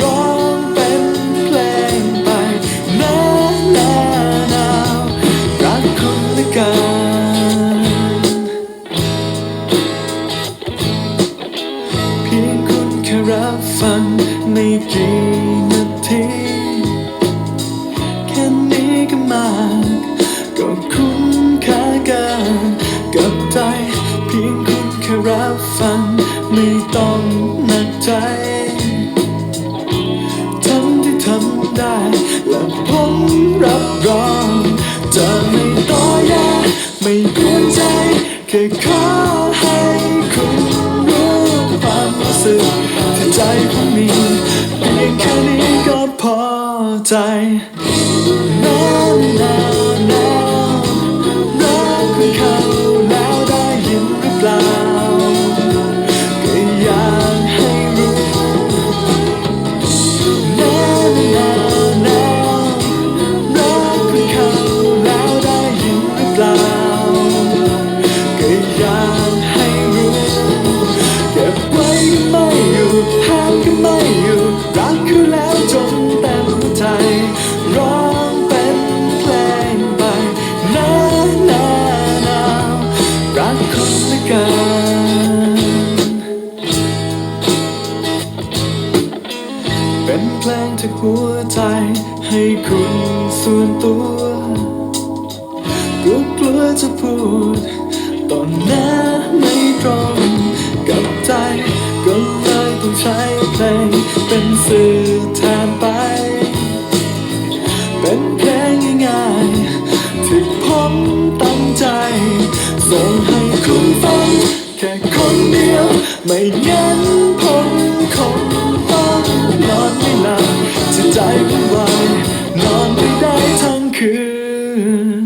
ร้องเป็นเพลงไปหนานาหนาวรักคุณเหลือเกินเพียงคุณแค่รับฟังไม่กี่นาทีแค่นี้ก็มากก็คุ้มค่ากันกับใจเพียงคุณแค่รับฟังไม่ต้องหนักใจ ได้และผมรับรองจะไม่ต่อแยไม่กวนใจ แค่ขอให้คุณรู้ความรู้สึกที่ใจผมมีเพียงแค่นี้ก็พอใจหนา ให้คุณส่วนตัวก็กลัวจะพูดตอนหน้าไม่ตรงกับใจก็เลยต้องใช้เพลงเป็นสื่อแทนไป เป็นเพลงง่ายๆที่ผมตั้งใจส่งให้คุณฟังแค่คนเดียว ไม่งั้นผมคงต้องนอนไม่หลับจะใจผมว่า could.